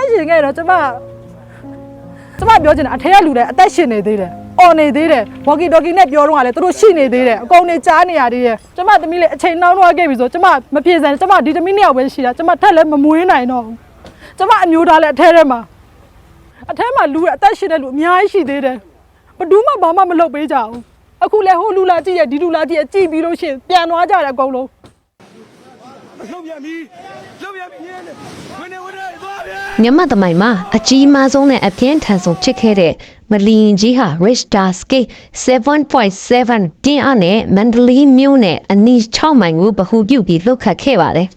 သက်ရှင်ခဲ့တော့ကျမကျမပြောချင်တာအထက်ကလူတွေအသက်ရှင်နေသေးတယ်အော်နေသေးတယ်ဝါကီတော်ကီနဲ့ပြောတော့ကလည်းသူတို့ရှိနေသေးတယ်အကုန်နေကြားနေရသေးတယ်ကျမသမီးလေးအချိန်နှောင်းတော့ခဲ့ပြီဆိုကျမမပြေစံကျမဒီသမီးနှစ်ယောက်ပဲရှိတာကျမထက်လည်းမမွေးနိုင်တော့ဘူးကျမအမျိုးသားလည်းအထက်ထဲမှာအထက်မှာလူတွေအသက်ရှင်တဲ့လူအများကြီးရှိသေးတယ်ဘယ်သူမှဘာမှမလုပ်ပေးကြဘူးအခုလည်းဟိုလူလာကြည့်ရဒီလူလာကြည့်ရကြည့်ပြီးလို့ရှိရင်ပြန်သွားကြတယ်အကုန်လုံးလှုပ်ပြန်ပြီလှုပ်ပြန်ပြီ မြန်မာသမိုင်းမှာအကြီးမားဆုံးနဲ့အပြင်းထန်ဆုံးဖြစ်ခဲ့တဲ့မလီရင်ကြီးဟာ Richter scale 7.7တင်းအားနဲ့မန္တလေးမြို့နဲ့အနီး6မိုင်ကိုဗဟုပြုပြီးလှုပ်ခတ်ခဲ့ပါတယ်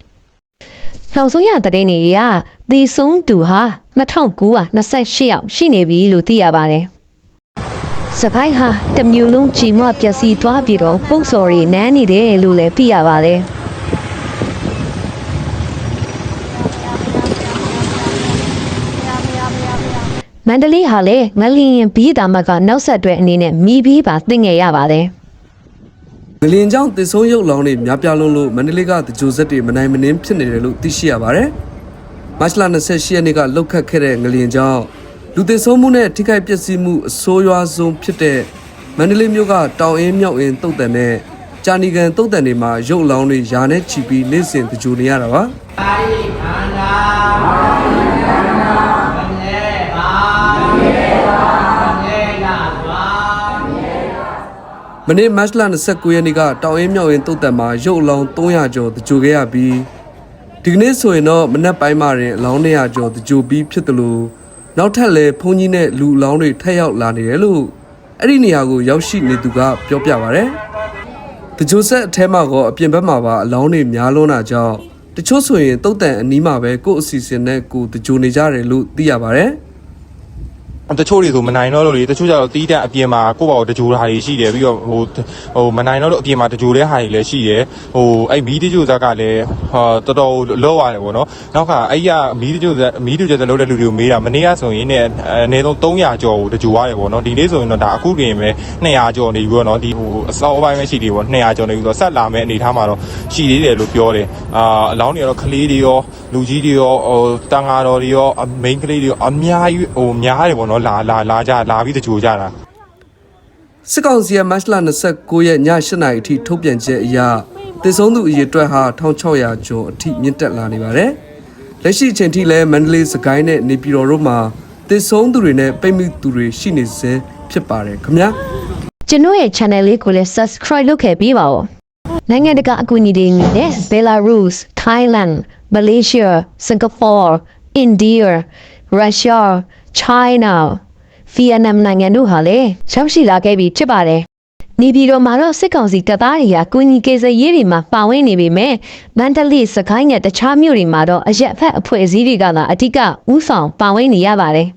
။နောက်ဆုံးရတဲ့နေရဒီဆုံးသူဟာ2928ယောက်ရှိနေပြီလို့သိရပါတယ်။စပိုင်ဟာတမျိုးလုံးကြီးမွပျက်စီးသွားပြီးတော့ပုံစော်ရီနန်းနေတယ်လို့လည်းသိရပါတယ်။ မန္တလေးဟာလည်းငလျင်ဘီးတာမကနောက်ဆက်တွဲအနေနဲ့မိဘီးပါသိငယ်ရပါတယ်ငလင်ကြောင့်တည်ဆုံးရုပ်လောင်းတွေများပြားလုံးလို့မန္တလေးကတကြိုဆက်တွေမနိုင်မနှင်းဖြစ်နေတယ်လို့သိရှိရပါတယ်။မတ်လ28ရက်နေ့ကလှုပ်ခတ်ခဲ့တဲ့ငလင်ကြောင့်လူတည်ဆုံးမှုနဲ့ထိခိုက်ပျက်စီးမှုအဆိုးရွားဆုံးဖြစ်တဲ့မန္တလေးမြို့ကတောင်အင်းမြောက်အင်းတုတ်တန်နဲ့ကြာနီကန်တုတ်တန်တွေမှာရုပ်လောင်းတွေယာနဲ့ချီပြီးနေ့စဉ်တကြိုနေရတာပါ။ မနေ့မတ်လ29ရက်နေ့ကတောင်အင်းမြောက်အင်းတုတ်တန်မှာရုပ်အလောင်း300ကျော်တကြိုခဲ့ရပြီးဒီကနေ့ဆိုရင်တော့မနက်ပိုင်းမှာရင်အလောင်း200ကျော်တကြိုပြီးဖြစ်တယ်လို့နောက်ထပ်လည်းဘုန်းကြီးနဲ့လူအလောင်းတွေထပ်ရောက်လာနေတယ်လို့အဲ့ဒီနေရာကိုရောက်ရှိနေသူကပြောပြပါဗျ။တကြိုဆက်အထဲမှာကအပြင်ဘက်မှာပါအလောင်းတွေများလွန်းတာကြောင့်တချို့ဆိုရင်တုတ်တန်အနီးမှာပဲကိုယ့်အစီအစဉ်နဲ့ကိုယ်တကြိုနေကြတယ်လို့သိရပါတယ်။ တချို့တွေဆိုမနိုင်တော့လို့လေတချို့ကျတော့တီးတန့်အပြင်မှာကိုယ့်ဘာကိုတကြိုတာတွေရှိတယ်ပြီးတော့ဟိုဟိုမနိုင်တော့လို့အပြင်မှာတကြိုတဲ့ဟာတွေလည်းရှိတယ်ဟိုအဲ့မီးတကြိုဇက်ကလည်းဟာတော်တော်လောရတယ်ပေါ့နော်နောက်ကအဲ့ရမီးတကြိုဇက်မီးတကြိုဇက်လုပ်တဲ့လူတွေကိုမေးတာမနေ့ကဆိုရင်ねအနည်းဆုံး300ကျော်ကိုတကြိုရတယ်ပေါ့နော်ဒီနေ့ဆိုရင်တော့ဒါအခုပြင်ပဲ200ကျော်နေပြီပေါ့နော်ဒီဟိုအစောပိုင်းပဲရှိသေးပေါ့200ကျော်နေပြီဆိုတော့ဆက်လာမယ့်အနေထားမှာတော့ရှိသေးတယ်လို့ပြောတယ်အာအလောင်းတွေကတော့ကလေးတွေရောလူကြီးတွေရောဟိုတန်ဃာတော်တွေရောမိန်းကလေးတွေရောအများကြီးဟိုများတယ်ပေါ့နော်လာလာလာကြလာပြီးတကြိုကြတာစစ်ကောင်စီရဲ့မတ်လ29ရက်ည8နာရီအထိထုတ်ပြန်ချက်အရတည်ဆုံးသူအရေအတွက်ဟာ1600ကျော်အထိမြင့်တက်လာနေပါတယ်။လက်ရှိအချိန်ထိလည်းမန္တလေးစကိုင်းနဲ့နေပြည်တော်တို့မှာတည်ဆုံးသူတွေနဲ့ပိတ်မိသူတွေရှိနေစေဖြစ်ပါတယ်ခင်ဗျာ။ကျွန်တော်ရဲ့ channel လေးကိုလည်း subscribe လုပ်ခဲ့ပေးပါဦးနိုင်ငံတကာအကူအညီတွေအနေနဲ့ Belarus, Thailand, Malaysia, Singapore, India, Russia, China, Vietnam နိုင်ငံတို့ဟာလည်းရောက်ရှိလာခဲ့ပြီဖြစ်ပါတယ်နေပြည်တော်မှာတော့စစ်ကောင်စီတပ်သားတွေကကုညီကေစရေးတွေမှာပါဝင်နေပေမဲ့မန္တလေးစကိုင်းနဲ့တခြားမြို့တွေမှာတော့အရက်အဖက်အဖွဲ့အစည်းတွေကသာအဓိကဥဆောင်ပါဝင်နေရပါတယ်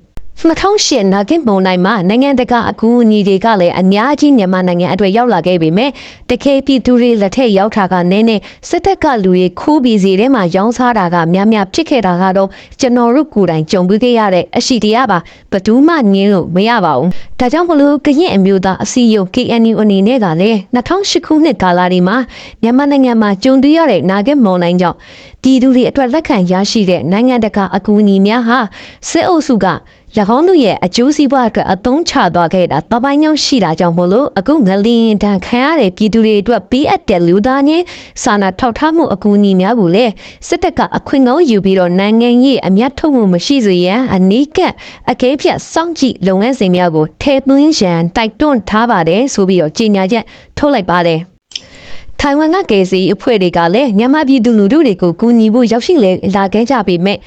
2008နာဂစ်မုံနိုင်မှာနိုင်ငံတကာအကူအညီတွေကလည်းအများကြီးမြန်မာနိုင်ငံအတွက်ရောက်လာခဲ့ပေမဲ့တကယ်ပြည်သူတွေလက်ထက်ရောက်တာကနည်းနည်းစစ်တပ်ကလူတွေခိုးပြီးစီထဲမှာရောင်းစားတာကများများဖြစ်ခဲ့တာကတော့ကျွန်တော်တို့ကိုယ်တိုင်ကြုံပြီးခဲ့ရတဲ့အရှိတရားပါဘယ်သူမှငင်းလို့မရပါဘူးဒါကြောင့်မလို့ကရင်အမျိုးသားအစည်းအရုံး KNU အနေနဲ့ကလည်း2008ခုနှစ်ကာလဒီမှာမြန်မာနိုင်ငံမှာကြုံတွေ့ရတဲ့နာဂစ်မုံနိုင်ကြောင့်ပြည်သူတွေအတွက်လက်ခံရရှိတဲ့နိုင်ငံတကာအကူအညီများဟာစစ်အုပ်စုက၎င်းတို့ရဲ့အကျိုးစီးပွားအတွက်အသုံးချသွားခဲ့တာတပိုင်းကြောင့်ရှိတာကြောင့်မို့လို့အခုငလင်းတန်ခံရတဲ့ပြည်သူတွေအတွက်ပေးအပ်တဲ့လူသားချင်းစာနာထောက်ထားမှုအကူအညီများကိုလည်းစစ်တပ်ကအခွင့်ကောင်းယူပြီးတော့နိုင်ငံရေးအမျက်ထုတ်မှုမရှိစေရန်အနိကအကဲဖြတ်စောင့်ကြည့်လုပ်ငန်းစဉ်များကိုထဲသွင်းရန်တိုက်တွန်းထားပါတယ်ဆိုပြီးတော့ကြေညာချက်ထုတ်လိုက်ပါတယ် ထိုင်ဝမ်ကကယ်ဆယ်ရေးအဖွဲ့တွေကလည်းမြန်မာပြည်သူလူထုတွေကိုကူညီဖို့ရောက်ရှိလေလာခဲ့ကြပေမဲ့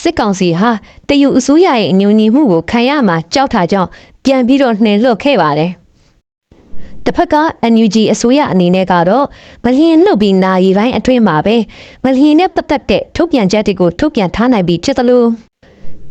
စစ်ကောင်စီဟာတရုတ်အစိုးရရဲ့အညှို့ညီမှုကိုခံရမှာကြောက်တာကြောင့်ပြန်ပြီးတော့နှင်လွတ်ခဲ့ပါတယ်။တစ်ဖက်က NUG အစိုးရအနေနဲ့ကတော့မလျင်နှုတ်ပြီးနာရီပိုင်းအတွင်းမှာပဲမလျင်နဲ့ပတ်သက်တဲ့ထုတ်ပြန်ချက်တွေကိုထုတ်ပြန်ထားနိုင်ပြီးဖြစ်သလို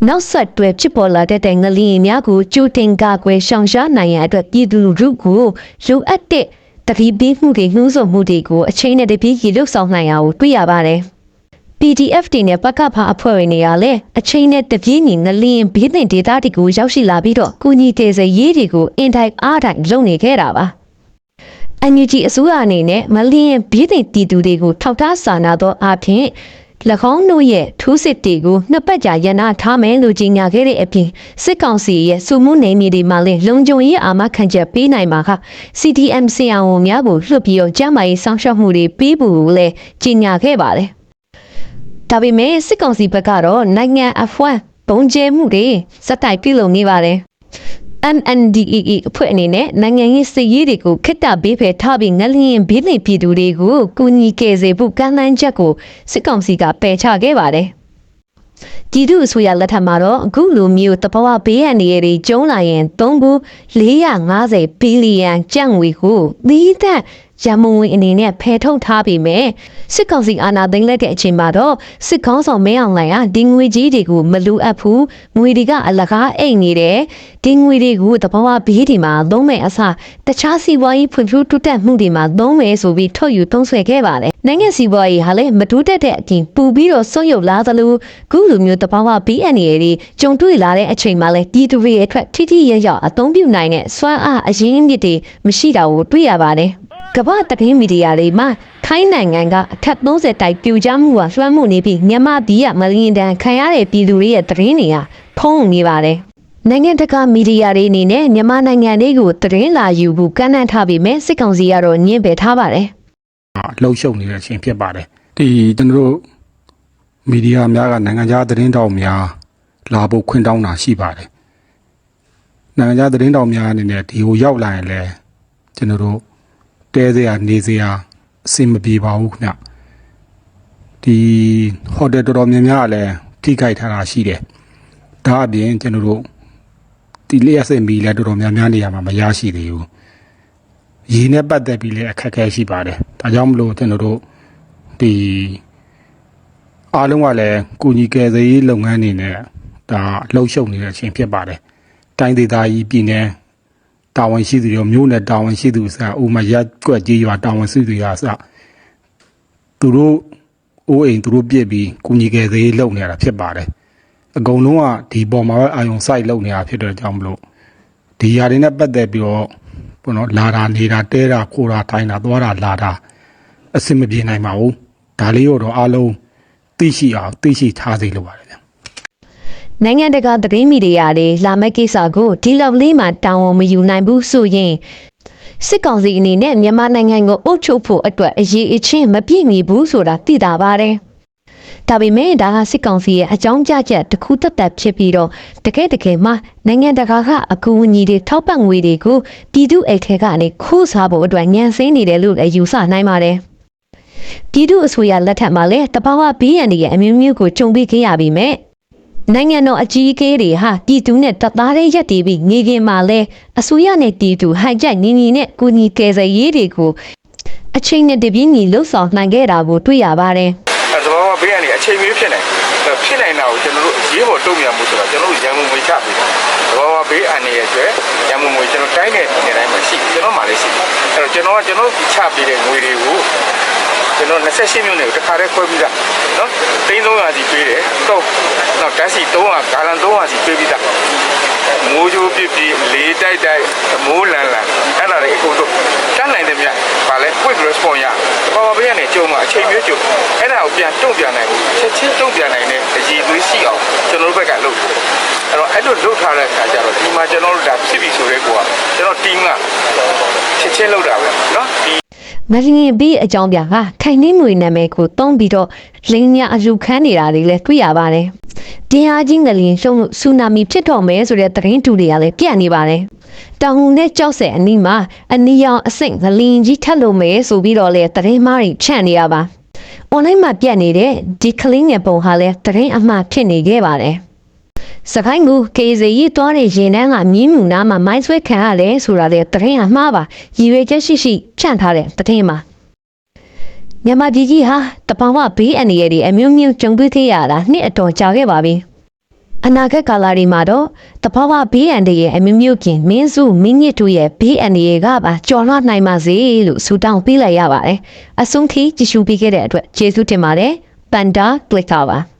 နောက်ဆက်တွဲဖြစ်ပေါ်လာတဲ့ငလျင်များကိုကျူတင်ကာကွယ်ရှောင်ရှားနိုင်ရန်အတွက်ပြည်သူလူထုကိုလိုအပ်တဲ့ တတိပေးမှုတွေနှိုးဆော်မှုတွေကိုအချိန်နဲ့တပြေးကြီးလှုပ်ဆောင်နိုင်ရအောင်တွေ့ရပါတယ်။ PDF တွေနဲ့ပကဖအဖွဲ့ဝင်တွေကလည်းအချိန်နဲ့တပြေးညီငလျင်ဘေးသင့်ဒေသတွေကိုရောက်ရှိလာပြီးတော့ကုညီတေစရေးတွေကိုအင်တိုင်းအားတိုင်းလုပ်နေခဲ့တာပါ။ NUG အစိုးရအနေနဲ့မလျင်ဘေးသင့်တီသူတွေကိုထောက်ထားစာနာသောအဖြစ်၎ င်းတို့ရဲ့ထူးစစ်တွေကိုနှစ်ပတ်ကြာရန်နာထားမယ်လို့ကြေညာခဲ့တဲ့အပြင်စစ်ကောင်စီရဲ့စုမှုနေမြေတွေမှာလည်းလုံခြုံရေးအာမခံချက်ပေးနိုင်မှာက CTM ဆီယံဝန်များကိုလွှတ်ပြီးတော့ကျန်းမာရေးစောင့်ရှောက်မှုတွေပေးဖို့လည်းကြေညာခဲ့ပါတယ်။ဒါပေမဲ့စစ်ကောင်စီဘက်ကတော့နိုင်ငံအဖွက်ဘုံကျဲမှုတွေစက်တိုက်ပြုလုပ်နေပါတယ်။ MNDAA အဖွဲ့အနေနဲ့နိုင်ငံရေးစစ်ရေးတွေကိုခစ်တာဘေးဖယ်ထားပြီးငလျင်ဘေးလင်ပြည်သူတွေကိုကူညီကယ်ဆယ်ဖို့ကမ်းလှမ်းချက်ကိုစစ်ကောင်စီကပယ်ချခဲ့ပါတယ်။ပြည်သူအစိုးရလက်ထက်မှာတော့အခုလိုမျိုးတဘာဝဘေးရန်တွေကျုံးလာရင်သုံးခု450ဘီလီယံကျပ်ငွေကိုသီးသန့် ရမုံဝင်အနေနဲ့ဖယ်ထုတ်ထားပေမဲ့စစ်ကောင်စီအာဏာသိမ်းလိုက်တဲ့အချိန်မှာတော့စစ်ကောင်းဆောင်မင်းအောင်လှိုင်ကဒီငွေကြီးတွေကိုမလူအပ်ဘူးငွေတွေကအလကားအိတ်နေတယ်ဒီငွေတွေကိုတဘာဝဘေးဒီမှာသုံးမဲ့အစားတခြားစီးပွားရေးဖွံ့ဖြိုးတိုးတက်မှုတွေမှာသုံးမယ်ဆိုပြီးထုတ်ယူသုံးဆွဲခဲ့ပါတယ်နိုင်ငံစီးပွားရေးဟာလည်းမတိုးတက်တဲ့အပြင်ပူပြီးတော့ဆုံးယုတ်လာသလိုခုလိုမျိုးတဘာဝဘေးအန္တရာယ်တွေကြုံတွေ့လာတဲ့အချိန်မှာလည်းပြည်သူတွေရဲ့အတွက်ထိထိရရအသုံးပြုနိုင်တဲ့စွမ်းအားအရင်းအမြစ်တွေမရှိတာကိုတွေ့ရပါတယ် ကမ္ဘာသတင်းမီဒီယာတွေမှာထိုင်းနိုင်ငံကအထက်30တိုက်ပြူကြမှုဟာလွှမ်းမိုးနေပြီးမြန်မာပြည်ကမလင်းတန်ခံရတဲ့ပြည်သူတွေရဲ့သတင်းတွေကဖုံးနေပါတယ်။နိုင်ငံတကာမီဒီယာတွေအနေနဲ့မြန်မာနိုင်ငံလေးကိုသတင်းလာယူဖို့ကန့်လန့်ထားပြီးမဲ့စစ်ကောင်စီကတော့ညှင်းပယ်ထားပါတယ်လှုပ်ရှုပ်နေတဲ့အချိန်ဖြစ်ပါတယ်ဒီကျွန်တော်တို့မီဒီယာများကနိုင်ငံခြားသတင်းတောက်များလာဖို့ခွင့်တောင်းတာရှိပါတယ်နိုင်ငံခြားသတင်းတောက်များအနေနဲ့ဒီကိုရောက်လာရင်လည်းကျွန်တော်တို့ တဲစရာနေစရာအဆင်မပြေပါဘူးခင်ဗျဒီဟိုတယ်တော်တော်များများကလည်းထိခိုက်ထားတာရှိတယ်ဒါအပြင်ကျွန်တော်တို့ဒီလျှက်စင်မီလည်းတော်တော်များများနေရာမှာမရရှိသေးဘူးရေနဲ့ပတ်သက်ပြီးလည်းအခက်အခဲရှိပါတယ်။ဒါကြောင့်မလို့ကျွန်တော်တို့ဒီအားလုံးကလည်းကုညီကယ်ဆယ်ရေးလုပ်ငန်းတွေနဲ့ဒါလှုပ်ရှုပ်နေတဲ့အချိန်ဖြစ်ပါတယ်။တိုင်းဒေသကြီးပြည်နယ် တာဝန်ရှိသူတွေမျိုးနဲ့တာဝန်ရှိသူစဥမာရက်ကွက်ကြီးရွာတာဝန်ရှိသူတွေအစသူတို့အိုးအိမ်သူတို့ပြစ်ပြီးကုညီကယ်ဆယ်ရေးလုပ်နေရတာဖြစ်ပါတယ်။အကုန်လုံးကဒီပေါ်မှာပဲအာယုံစိုက်လုပ်နေတာဖြစ်တဲ့ကြောင့်မလို့ဒီຢာတွေနဲ့ပတ်သက်ပြီးတော့ဘောနော်လာတာနေတာတဲတာခိုးတာထိုင်းတာသွားတာလာတာအဆင်မပြေနိုင်ပါဘူးဒါလေးတော့အားလုံးသိရှိအောင်သိရှိထားစေလိုပါတယ်ဗျ။ နိုင်ငံတကာသတင်းမီဒီယာတွေလာမယ့်ကိစ္စကိုဒီလောက်လေးမှတာဝန်မယူနိုင်ဘူးဆိုရင်စစ်ကောင်စီအနေနဲ့မြန်မာနိုင်ငံကိုအုပ်ချုပ်ဖို့အတွက်အရေးအချင်းမပြည့်မီဘူးဆိုတာသိတာပါတယ်။ဒါပေမဲ့ဒါကစစ်ကောင်စီရဲ့အကြောင်းပြချက်တစ်ခုသက်သက်ဖြစ်ပြီးတော့တကယ်တကယ်မှနိုင်ငံတကာကအကူအညီတွေထောက်ပံ့ငွေတွေကိုပြည်သူအိတ်ထဲကနေခိုးစားဖို့အတွက်ညှန်ဆင်းနေတယ်လို့လည်းယူဆနိုင်ပါတယ်။ပြည်သူအစိုးရလက်ထက်မှာလည်းတဘာဝဘေးရန်တွေရဲ့အမျိုးမျိုးကိုကြုံပြီးခဲ့ရပြီးမြဲ နိုင်ငံတော်အကြီးအကဲတွေဟာပြည်သူနဲ့တသားတည်းရက်တည်ပြီးငေခင်မှာလဲအစိုးရနဲ့ပြည်သူဟိုက်ကြိုက်နေနေနဲ့ကုညီကယ်ဆယ်ရေးတွေကိုအချိန်နဲ့တပြင်းညီလှုပ်ဆောင်နိုင်ခဲ့တာကိုတွေ့ရပါတယ်အဲသဘောကဘေးကနေအချိန်မီဖြစ်နိုင်တယ်ဖြစ်နိုင်တာကိုကျွန်တော်တို့အရေးပေါ်တုံ့ပြန်မှုဆိုတော့ကျွန်တော်တို့ရန်ကုန်ငွေချပေးတယ်သဘောကဘေးအနေရဲ့အတွက်ရန်ကုန်ငွေကျွန်တော်တိုင်းတဲ့ပြည်နယ်တိုင်းမှာရှိတယ်ကျွန်တော်မှလည်းရှိတယ်အဲ့တော့ကျွန်တော်ကကျွန်တော်တို့ချပေးတဲ့ငွေတွေကို ကျွန်တော်28မြို့နယ်ကိုတစ်ခါတည်းခွဲပြီးသားနော်သိန်း300စီပေးတယ်တော့တော့ဓာတ်စီ300ဂါလန်300စီပေးပြီးသားမိုးကြိုးပြစ်ပြီးလေးတိုက်တိုက်မိုးလန်လန်အဲ့ဒါတွေအကုန်တော့တတ်နိုင်တယ်မြတ်ဗာလဲ quick response ရဘာဘာဘေးကနေကြုံမှာအချိန်မျိုးကြုံအဲ့ဒါကိုပြန်တုံ့ပြန်နိုင်ဘူးချက်ချင်းတုံ့ပြန်နိုင်တဲ့အရေးသွေးရှိအောင်ကျွန်တော်တို့ဘက်ကလုပ်တယ်အဲ့တော့အဲ့လိုလုပ်ထားတဲ့အခါကျတော့ဒီမှာကျွန်တော်တို့ဒါဖြစ်ပြီဆိုတဲ့ကောကျွန်တော် team ကချက်ချင်းလုပ်တာပဲ မစင်ရင်ဘေးအကြောင်းပြကခိုင်နှင်းမွေနာမည်ကိုသုံးပြီးတော့လင်းညာအယူခံနေတာတွေလည်းတွေ့ရပါတယ်။တင်ဟာချင်းကလေးရှုံဆူနာမီဖြစ်တော့မယ်ဆိုတဲ့သတင်းတူတွေကလည်းပြန့်နေပါတယ်။တောင်နဲ့ကြောက်စဲအနီးမှာအနီရောင်အဆင့်ငလင်ကြီးထက်လို့မယ်ဆိုပြီးတော့လည်းသတင်းမားတွေချန့်နေရပါ။ online မှာပြန့်နေတဲ့ဒီကလင်းရဲ့ပုံဟာလည်းသတင်းအမှားဖြစ်နေခဲ့ပါတယ်။ စကိုင်းကူကေဇေကြီးသွားတဲ့ရင်တန်းကမြင်းမြူနာမှာမိုင်းဆွဲခံရတယ်ဆိုတာလေတရင်အမှားပါရည်ရွယ်ချက်ရှိရှိဖြန့်ထားတဲ့တရင်ပါမြန်မာပြည်ကြီးဟာတပောင်ဝဘေးအန္တရာယ်တွေအမျိုးမျိုးကြုံတွေ့ခဲ့ရတာနှစ်အတော်ကြာခဲ့ပါပြီအနာဂတ်ကာလတွေမှာတော့တပောင်ဝဘေးအန္တရာယ်အမျိုးမျိုးခင်မင်းစုမင်းညစ်တို့ရဲ့ဘေးအန္တရာယ်ကပါကြော်လွှတ်နိုင်ပါစေလို့ဆုတောင်းပေးလိုက်ရပါတယ်အဆုံးထိကြည့်ရှုပေးခဲ့တဲ့အတွက်ကျေးဇူးတင်ပါတယ်ပန်ဒါကလစ်ကာပါ